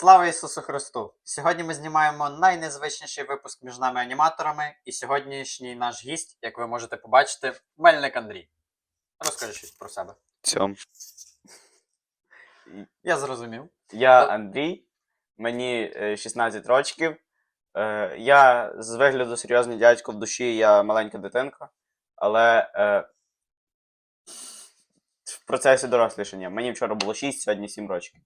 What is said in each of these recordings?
Слава Ісусу Христу! Сьогодні ми знімаємо найнезвичніший випуск між нами аніматорами, і сьогоднішній наш гість, як ви можете побачити, Мельник Андрій. Розкажи щось про себе. Цьом. Я зрозумів. Я Андрій, мені е, 16 років. Е, Я з вигляду серйозний дядько в душі, я маленька дитинка, але е, в процесі дорослішання. Мені вчора було 6, сьогодні 7 років.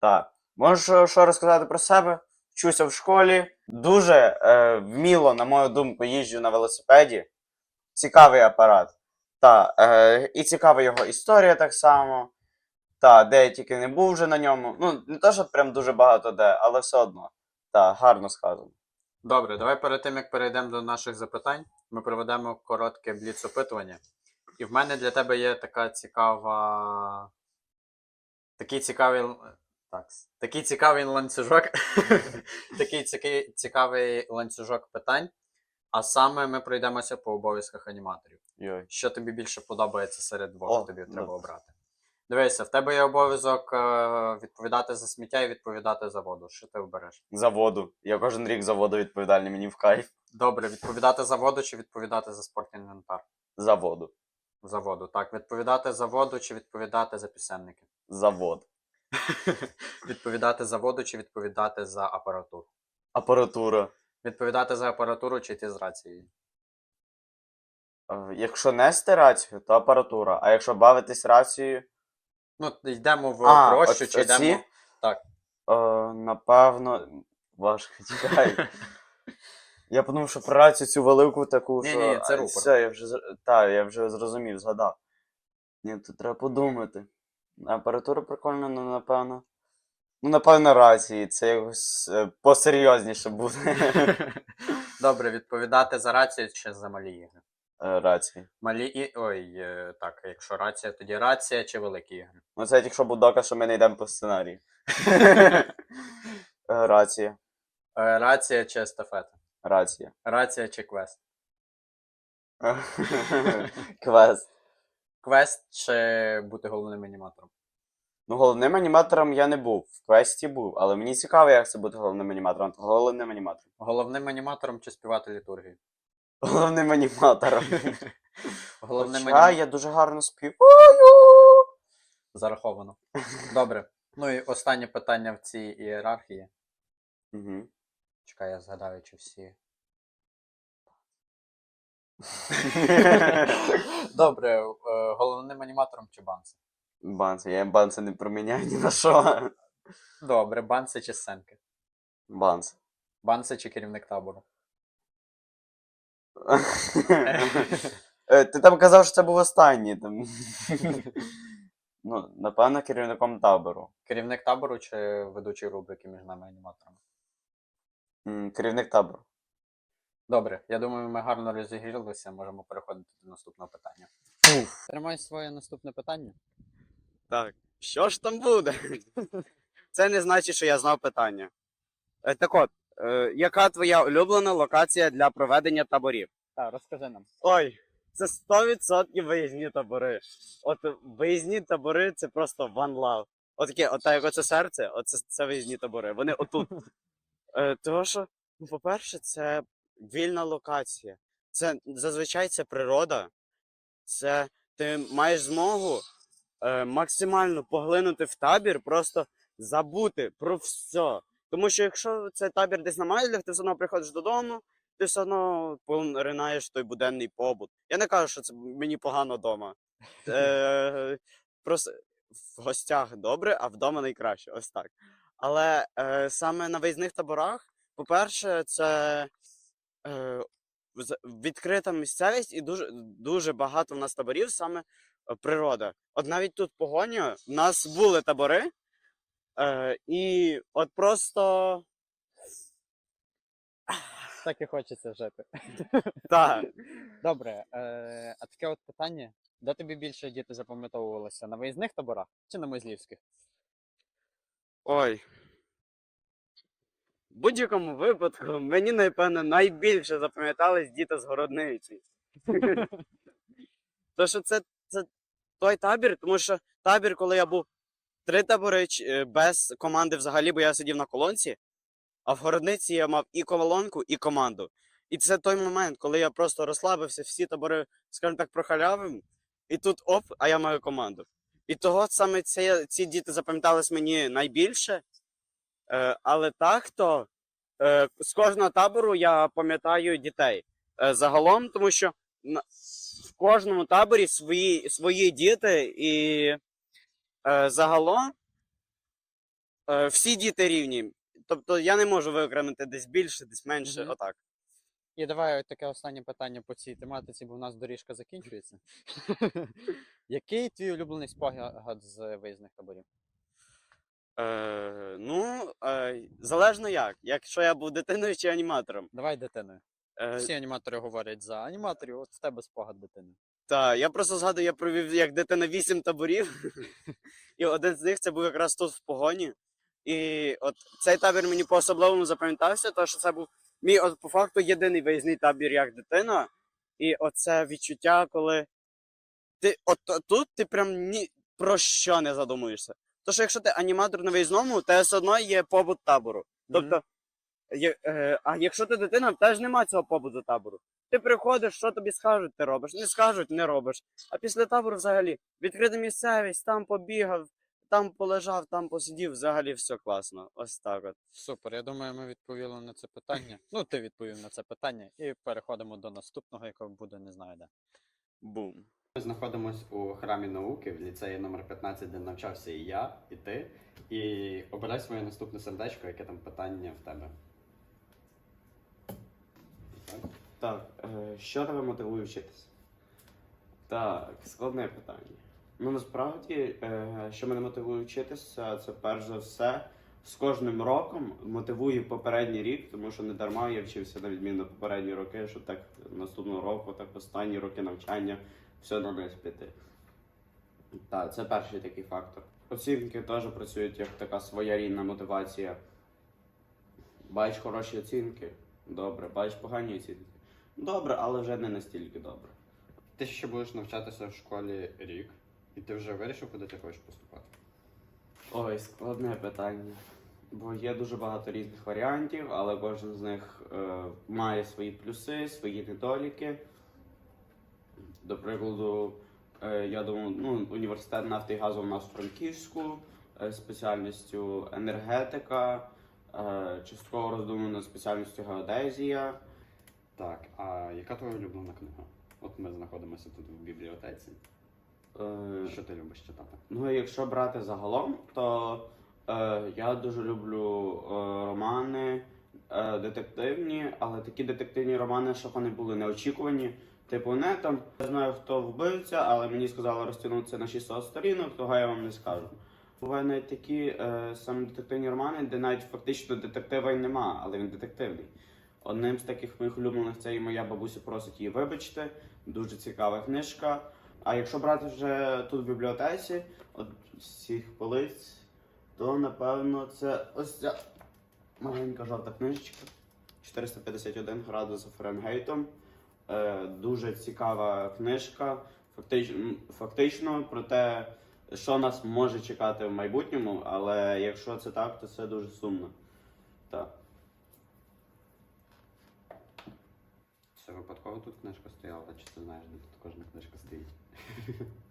Так. Можу що розказати про себе? Вчуся в школі. Дуже е, вміло, на мою думку, їжджу на велосипеді. Цікавий апарат. Та, е, і цікава його історія так само. Та, де я тільки не був вже на ньому. Ну, не те, що прям дуже багато де, але все одно. Та, гарно сказано. Добре, давай перед тим, як перейдемо до наших запитань, ми проведемо коротке бліц-опитування. І в мене для тебе є така цікава. Такий цікавий. Так, такий цікавий ланцюжок. такий цікавий ланцюжок питань. А саме ми пройдемося по обов'язках аніматорів. Йой. Що тобі більше подобається серед двох, О, тобі ну. треба обрати. Дивися, в тебе є обов'язок е, відповідати за сміття і відповідати за воду. Що ти обереш? За воду. Я кожен рік за воду відповідальний, мені в кайф. Добре, відповідати за воду чи відповідати за спортний інвентар? За воду. За воду. Так, відповідати за воду чи відповідати за пісенники? За воду. відповідати за воду чи відповідати за апаратуру? Апаратура. Відповідати за апаратуру чи йти з рацією? Е, Якщо нести рацію, то апаратура. А якщо бавитись рацією, Ну, йдемо в А, прощу, оц- чи оці? йдемо. Так. е, напевно. Важко чекай. Я подумав, що про рацію цю велику таку, що. Ні-ні, це а, рупор. Все, я вже зр- та, я вже зрозумів, згадав. Ні, тут треба подумати. Апаратура прикольна, ну напевно. Ну, напевно, рації. Це якось е, посерйозніше буде. Добре, відповідати за рацію чи за малі ігри? Е, Рації. Малі і. Ой, е, так, якщо рація, тоді рація чи великі ігри? Ну, це якщо був доказ, що ми не йдемо по сценарію. Е, Рація. Е, Рація чи естафета? Рація. Рація чи квест? Квест. Квест чи бути головним аніматором? Ну, головним аніматором я не був. В квесті був, але мені цікаво, як це бути головним аніматором. Головним аніматором. Головним аніматором чи співати літургію? Головним аніматором. Головним Хоча аніматором я дуже гарно співаю. зараховано. Добре. Ну і останнє питання в цій ієрархії. Угу. Чекай, я згадаю, чи всі. Добре, е, головним аніматором чи банси? Банси, я банси не проміняю ні на що. Добре, банси чи сценки? Банс. Банси чи керівник табору? Е, Ти там казав, що це був останній. Там. Ну, напевно, керівником табору. Керівник табору чи ведучий рубрики між нами аніматорами? М, Керівник табору. Добре, я думаю, ми гарно розігрілися, можемо переходити до наступного питання. Тримай своє наступне питання. Так, що ж там буде? Це не значить, що я знав питання. Е, Так от, е, яка твоя улюблена локація для проведення таборів? Так, розкажи нам. Ой, це 100% виїзні табори. От виїзні табори це просто one love. Отаке, от як оце серце, оце це виїзні табори. Вони отут. Е, того, що, ну, по-перше, це вільна локація. Це зазвичай це природа. Це ти маєш змогу е, максимально поглинути в табір, просто забути про все. Тому що якщо це табір десь на Майзлях, ти все одно приходиш додому, ти все одно поринаєш той буденний побут. Я не кажу, що це мені погано вдома. Е, просто в гостях добре, а вдома найкраще. Ось так. Але е, саме на виїзних таборах, по-перше, це е, відкрита місцевість і дуже, дуже багато в нас таборів саме е, природа. От навіть тут погоня, в нас були табори, е, і от просто Так і хочеться жити. так. Добре, е, а таке от питання: де тобі більше діти запам'ятовувалися? На виїзних таборах чи на мозлівських? Ой. Будь-якому випадку мені, напевно, найбільше запам'ятались діти з городниці. Тому що це, це той табір, тому що табір, коли я був три табори е, без команди взагалі, бо я сидів на колонці, а в городниці я мав і колонку, і команду. І це той момент, коли я просто розслабився, всі табори, скажімо так, прохалявим, і тут оп, а я маю команду. І того саме це, ці діти запам'ятались мені найбільше. Е, але так то е, з кожного табору я пам'ятаю дітей. Е, загалом, тому що в кожному таборі свої, свої діти, і загалом всі діти рівні. Тобто я не можу виокремити десь більше, десь менше. Мгм. Отак. І давай таке останнє питання по цій тематиці, бо в нас доріжка закінчується. Який твій улюблений спогад з виїзних таборів? Е, ну, е, залежно як. Якщо я був дитиною чи аніматором. Давай дитиною. Е, Всі аніматори говорять за аніматорів, от в тебе спогад дитини. Та, я просто згадую, я провів як дитина вісім таборів, і один з них це був якраз тут в погоні. І от цей табір мені по-особливому запам'ятався, тому що це був мій от, по факту єдиний виїзний табір як дитина. І оце відчуття, коли ти от от тут ти прям ні про що не задумуєшся. Тому що якщо ти аніматор на виїзному, то все одно є побут табору. Тобто, є, е, а якщо ти дитина, теж немає цього побуту табору. Ти приходиш, що тобі скажуть, ти робиш. Не скажуть, не робиш. А після табору взагалі відкрита місцевість, там побігав, там полежав, там посидів, взагалі все класно. Ось так от. Супер, я думаю, ми відповіли на це питання. Ну, ти відповів на це питання, і переходимо до наступного, якого буде не знаю де. Бум. Ми знаходимося у храмі науки в ліцеї номер 15, де навчався і я, і ти. І обирай своє наступне сердечко, яке там питання в тебе. Так. Так, е, що тебе мотивує вчитися? Так, складне питання. Ну насправді, е, що мене мотивує вчитися, це перш за все з кожним роком мотивує попередній рік, тому що не дарма я вчився на відміну попередні роки, що так наступного року, так останні роки навчання все на низ піти. Так, це перший такий фактор. Оцінки теж працюють як така своєрідна мотивація. Бач хороші оцінки, добре, бач погані оцінки. Добре, але вже не настільки добре. Ти ще будеш навчатися в школі рік, і ти вже вирішив, куди ти хочеш поступати. Ой, складне питання. Бо є дуже багато різних варіантів, але кожен з них е, має свої плюси, свої недоліки. До прикладу, е, я думаю, ну, університет нафти і газу у нас в Франківську, е, спеціальністю енергетика, е, частково роздумано спеціальністю геодезія. Так, а яка твоя улюблена книга? От ми знаходимося тут в бібліотеці. Е, Що ти любиш читати? Ну, якщо брати загалом, то я дуже люблю е, романи е, детективні, але такі детективні романи, щоб вони були неочікувані. Типу, не там я знаю, хто вбивця, але мені сказали розтягнутися на 600 сторінок, того я вам не скажу. Бувають навіть такі е, саме детективні романи, де навіть фактично детектива й нема, але він детективний. Одним з таких моїх улюблених це і моя бабуся просить її вибачити. Дуже цікава книжка. А якщо брати вже тут в бібліотеці, от цих полиць, то напевно це ось ця маленька жовта книжечка. 451 градус Фаренгейтом. Е, дуже цікава книжка. Фактично, фактично про те, що нас може чекати в майбутньому, але якщо це так, то це дуже сумно. Так. Це випадково тут книжка стояла, чи ти знаєш, де тут кожна книжка стоїть?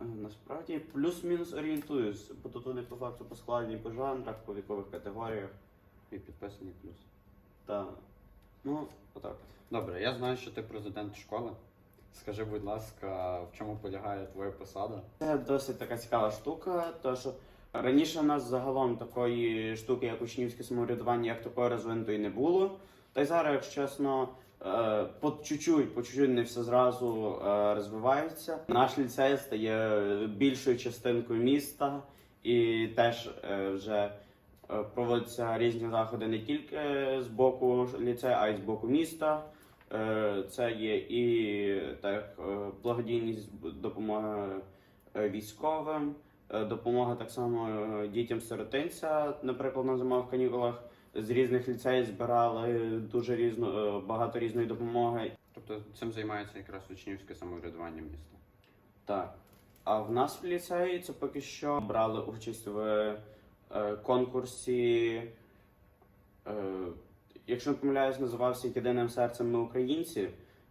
Е, Насправді плюс-мінус орієнтуюсь, бо тут вони по факту по складі, по жанрах, по вікових категоріях. І підписані плюс. Та ну, отак. Добре, я знаю, що ти президент школи. Скажи, будь ласка, в чому полягає твоя посада? Це досить така цікава штука, тому що раніше в нас загалом такої штуки, як учнівське самоврядування, як такої розвинутої не було. Та й зараз, якщо чесно, по чуть-чуть, по чуть-чуть не все зразу е, розвивається. Наш ліцей стає більшою частинкою міста і теж е, вже е, проводяться різні заходи не тільки з боку ліцею, а й з боку міста. Е, Це є і так, е, благодійність допомога е, військовим, е, допомога так само е, дітям сиротинця, наприклад, на зимових канікулах. З різних ліцеїв збирали дуже різно, е, багато різної допомоги. Тобто цим займається якраз учнівське самоврядування міста. Так. А в нас в ліцеї це поки що брали участь в е, конкурсі. Е, якщо не помиляюсь, називався Єдиним серцем ми українці.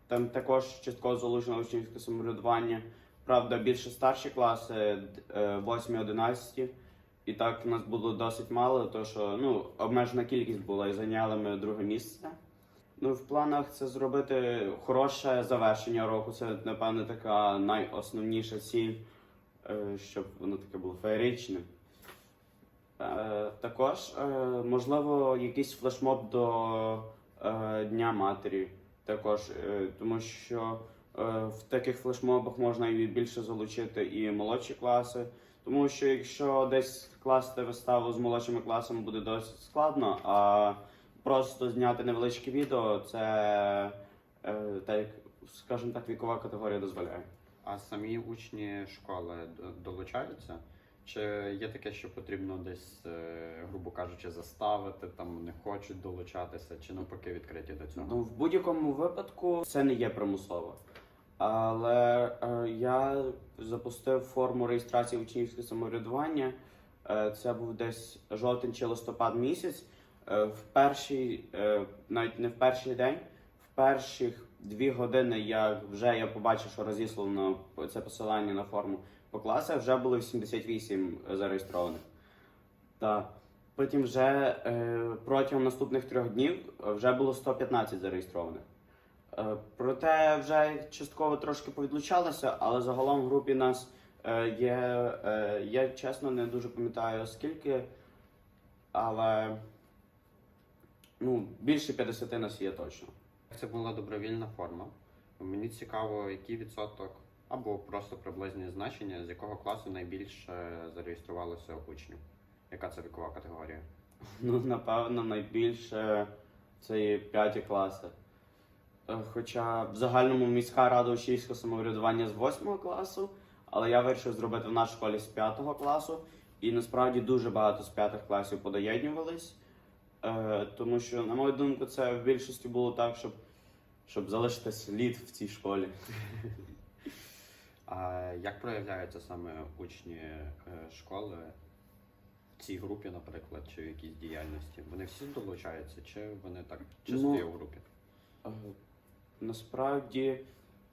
Там також частково залучено учнівське самоврядування. Правда, більше старші класи, 8-11. І так нас було досить мало, тому що ну, обмежена кількість була і зайняли ми друге місце. Ну, в планах це зробити хороше завершення року. Це, напевно, така найосновніша ціль, е, щоб воно таке було феєричне. Е, Також, е, можливо, якийсь флешмоб до Дня Матері. Також, тому що в таких флешмобах можна і більше залучити і молодші класи. Тому що якщо десь класти виставу з молодшими класами буде досить складно, а просто зняти невеличке відео це е, так, скажімо так, вікова категорія дозволяє. А самі учні школи долучаються? Чи є таке, що потрібно десь, е, грубо кажучи, заставити, там не хочуть долучатися, чи навпаки відкриті до цього? Ну, в будь-якому випадку це не є примусово. Але е, я запустив форму реєстрації учнівського самоврядування. Е, це був десь жовтень чи листопад місяць. Е, в перший, навіть не в перший день, в перших дві години я вже я побачив, що розіслано це посилання на форму по класах, вже було 88 зареєстрованих. Так. Потім вже протягом наступних трьох днів вже було 115 зареєстрованих. Е, проте вже частково трошки повідлучалося, але загалом в групі нас е, є. Е, я чесно не дуже пам'ятаю скільки, але ну, більше 50 нас є точно. Це була добровільна форма. Мені цікаво, який відсоток або просто приблизні значення, з якого класу найбільше зареєструвалося учнів. Яка це вікова категорія? Ну, напевно, найбільше це є п'яті класи. Е, Хоча в загальному міська рада учнівського самоврядування з 8 класу, але я вирішив зробити в нашій школі з 5 класу. І насправді дуже багато з п'ятих класів подоєднювались. Е, тому що, на мою думку, це в більшості було так, щоб, щоб залишити слід в цій школі. А як проявляються саме учні е, школи в цій групі, наприклад, чи в якійсь діяльності? Вони всі долучаються, чи вони так чисто Ну, є у групі? Е, Насправді, е,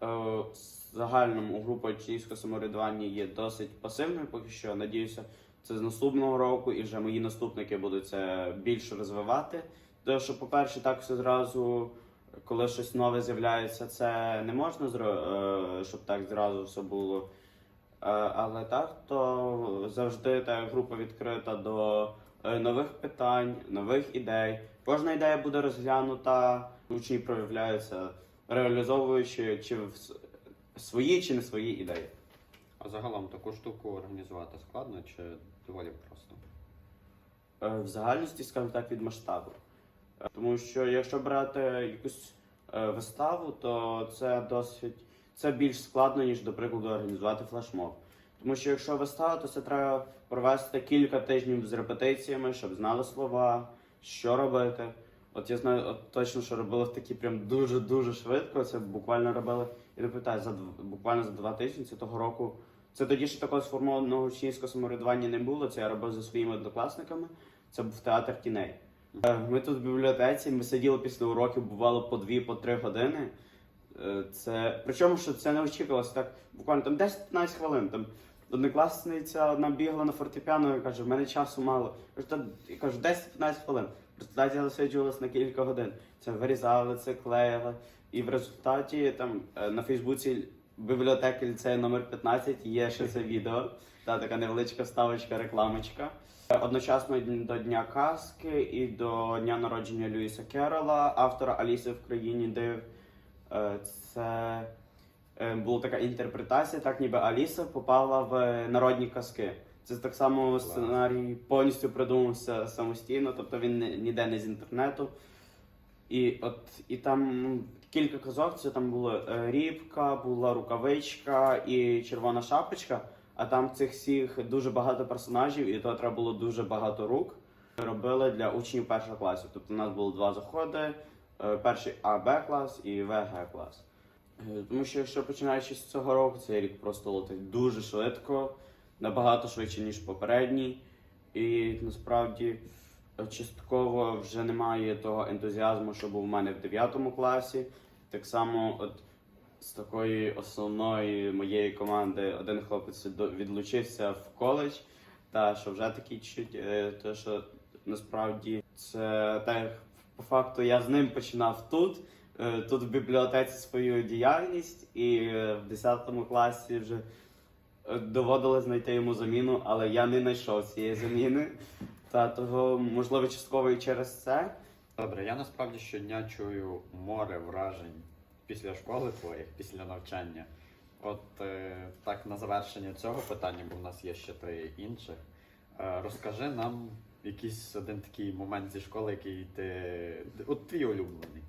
в загальному група учнівського самоврядування є досить пасивною поки що. Надіюся, це з наступного року і вже мої наступники будуть це більше розвивати. Тому що, по-перше, так все зразу, коли щось нове з'являється, це не можна е, щоб так зразу все було. Е, Але так, то завжди та група відкрита до е, нових питань, нових ідей. Кожна ідея буде розглянута, учні проявляються, реалізовуючи чи в свої чи не свої ідеї. А загалом таку штуку організувати складно чи доволі просто? Е, В загальності, скажімо так, від масштабу. Е, Тому що якщо брати якусь е, виставу, то це досить це більш складно, ніж, до прикладу, організувати флешмоб. Тому що якщо вистава, то це треба провести кілька тижнів з репетиціями, щоб знали слова, що робити. От я знаю от точно, що робили в такі прям дуже-дуже швидко. Це буквально робили, я не пам'ятаю, за буквально за два тижні це того року. Це тоді ще такого сформованого учнівського самоврядування не було. Це я робив зі своїми однокласниками. Це був театр тіней. Е, Ми тут в бібліотеці, ми сиділи після уроків, бувало по дві, по три години. Е, Це причому, що це не очікувалося так. Буквально там 10-15 хвилин. Там однокласниця одна бігла на фортепіано і каже, в мене часу мало. Я кажу 10-15 хвилин. В результаті засиджувалися на кілька годин. Це вирізали, це клеїли. І в результаті там е, на Фейсбуці бібліотеки ліцею номер 15 є ще це відео. Та така невеличка ставочка, рекламочка. Одночасно до Дня казки і до дня народження Льюіса Керрола, автора Аліси в країні див. Е, Це е, була така інтерпретація, так ніби Аліса попала в народні казки. Це так само сценарій повністю придумався самостійно, тобто він ніде не з інтернету. І от і там ну, кілька казок. Це там була е, рібка, була рукавичка і червона шапочка. А там цих всіх дуже багато персонажів, і то треба було дуже багато рук. Робили для учнів першого класу. Тобто у нас було два заходи: е, перший А Б клас і В Г клас. Е, Тому що якщо починаючи з цього року, цей рік просто летить дуже швидко, набагато швидше, ніж попередній. І насправді е, частково вже немає того ентузіазму, що був у мене в 9 класі. Так само, от з такої основної моєї команди один хлопець відлучився в коледж, та що вже такий чуть, е, що насправді це так, по факту я з ним починав тут е, тут в бібліотеці свою діяльність, і в 10 класі вже доводилось знайти йому заміну, але я не знайшов цієї заміни. Та того, можливо, частково і через це. Добре, я насправді щодня чую море вражень після школи твоїх, після навчання. От е, так на завершення цього питання, бо в нас є ще три інших. Е, розкажи нам якийсь один такий момент зі школи, який ти. От твій улюблений.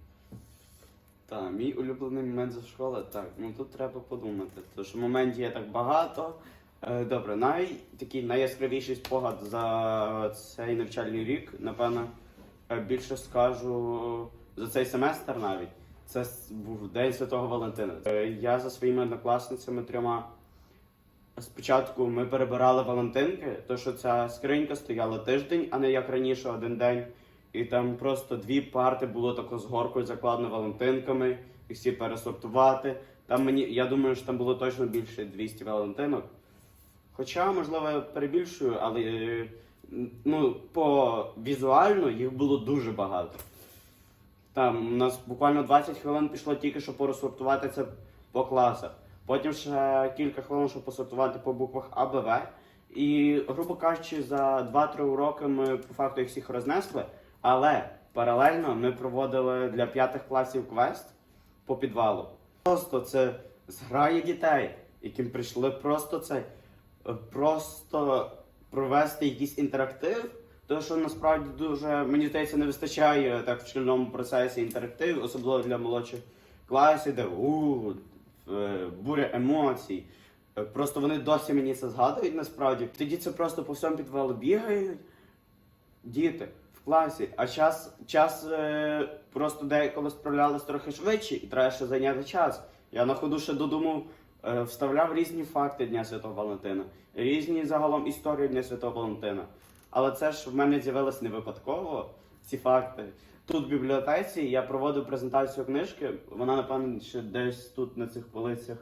Та, мій улюблений момент зі школи, так, ну тут треба подумати, що моментів є так багато. Е, Добре, най, такий найяскравіший спогад за цей навчальний рік, напевно, е, більше скажу за цей семестр навіть. Це був День Святого Валентина. Е, Я за своїми однокласницями трьома спочатку ми перебирали Валентинки, то що ця скринька стояла тиждень, а не як раніше один день. І там просто дві парти було тако з горкою закладено Валентинками, їх всі пересортувати. Там мені, я думаю, що там було точно більше 200 Валентинок. Хоча, можливо, я перебільшую, але е, ну, по візуально їх було дуже багато. Там у нас буквально 20 хвилин пішло тільки, щоб порозсортувати це по класах. Потім ще кілька хвилин, щоб посортувати по буквах А, Б, В. І, грубо кажучи, за 2-3 уроки ми по факту їх всіх рознесли. Але паралельно ми проводили для п'ятих класів квест по підвалу. Просто це зграє дітей, яким прийшли просто це е, просто провести якийсь інтерактив. Тому що насправді дуже, мені здається, не вистачає так в шкільному процесі інтерактив, особливо для молодших класів, де у, е, буря емоцій. Е, Просто вони досі мені це згадують насправді. Тоді це просто по всьому підвалу бігають діти класі, а час, час е, просто деколи справлялись трохи швидше і треба ще зайняти час. Я на ходу ще додумав, е, вставляв різні факти Дня Святого Валентина, різні загалом історії Дня Святого Валентина. Але це ж в мене з'явилось не випадково, ці факти. Тут в бібліотеці я проводив презентацію книжки, вона, напевно, ще десь тут на цих полицях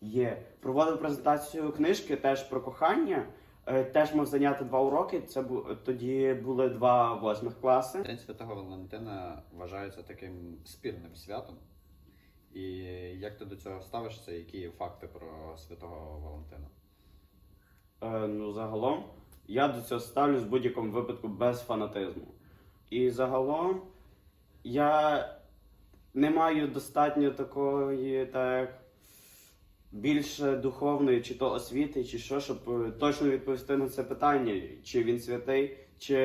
є. Проводив презентацію книжки теж про кохання. Е, Теж мав зайняти два уроки. Це бу... тоді були два восьмих класи. День Святого Валентина вважається таким спільним святом. І як ти до цього ставишся? Які є факти про Святого Валентина? Е, ну, загалом, я до цього ставлюсь в будь-якому випадку без фанатизму. І загалом я не маю достатньо такої, так, більше духовної, чи то освіти, чи що, щоб е, точно відповісти на це питання, чи він святий, чи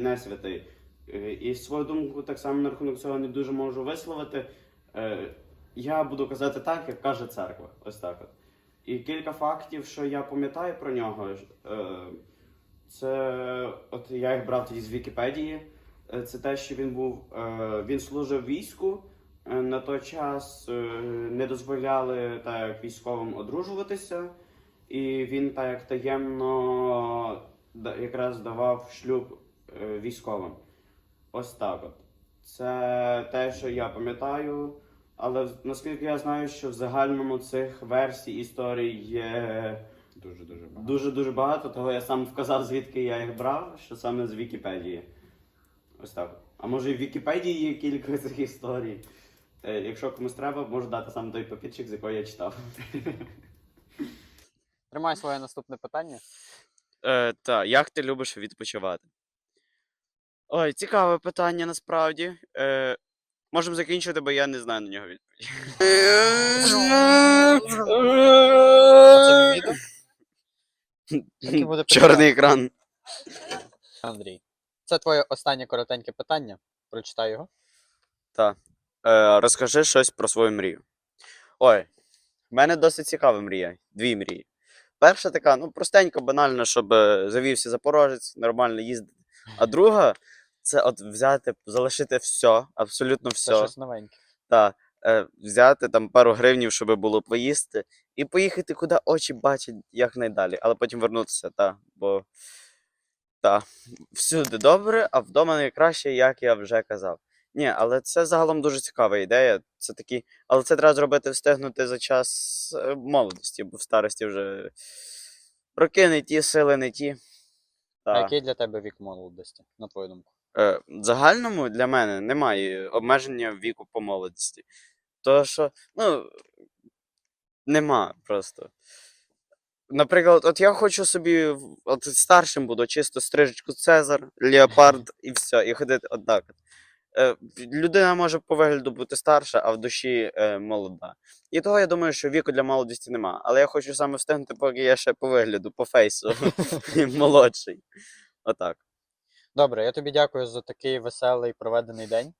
не святий. Е, І свою думку так само на рахунок цього не дуже можу висловити. Е, Я буду казати так, як каже церква. Ось так от. І кілька фактів, що я пам'ятаю про нього. Це от я їх брав тоді з Вікіпедії. Це те, що він був. Він служив війську. Е, На той час е, не дозволяли так як військовим одружуватися, і він так як таємно якраз давав шлюб е, військовим. Ось так от. Це те, що я пам'ятаю. Але наскільки я знаю, що в загальному цих версій історій є Дуже дуже багато. дуже дуже багато, того я сам вказав, звідки я їх брав, що саме з Вікіпедії. Ось так. А може і в Вікіпедії є кілька цих історій. Е, Якщо комусь треба, можу дати саме той папірчик, з якого я читав. Тримай своє наступне питання. Е, так, як ти любиш відпочивати? Ой, цікаве питання насправді. Е, можемо закінчити, бо я не знаю на нього відповідь. Чорний екран. Андрій. Це твоє останнє коротеньке питання. Прочитай його. Е, розкажи щось про свою мрію. Ой, в мене досить цікава мрія. Дві мрії. Перша така, ну, простенько, банально, щоб е, завівся запорожець, нормально їздити. А друга це от взяти, залишити все, абсолютно Це все. щось новеньке. Та, е, взяти там пару гривнів, щоб було поїсти, і поїхати, куди очі бачать, як найдалі, але потім вернутися, та, бо та, всюди добре, а вдома найкраще, як я вже казав. Ні, але це загалом дуже цікава ідея. Це такі, але це треба зробити встигнути за час е, молодості, бо в старості вже роки не ті, сили не ті. А який для тебе вік молодості, на твою думку? Е, в загальному для мене немає обмеження віку по молодості. То що, ну, нема просто. Наприклад, от я хочу собі, от старшим буду, чисто стрижечку Цезар, Леопард і все, і ходити отак. Е, людина може по вигляду бути старша, а в душі е, молода. І того я думаю, що віку для молодості нема. Але я хочу саме встигнути, поки я ще по вигляду, по фейсу молодший. Отак. Добре, я тобі дякую за такий веселий проведений день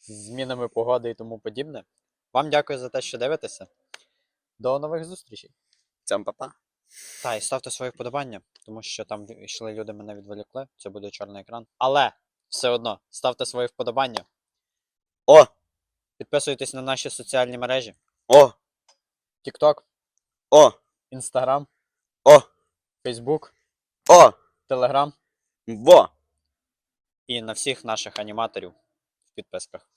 з змінами погоди і тому подібне. Вам дякую за те, що дивитеся. До нових зустрічей. Цям папа. Та, і ставте свої вподобання, тому що там йшли люди, мене відволікли, це буде чорний екран. Але все одно ставте свої вподобання, О! підписуйтесь на наші соціальні мережі: О! TikTok, О! Instagram, О! Facebook, О! Telegram Во! і на всіх наших аніматорів в підписках.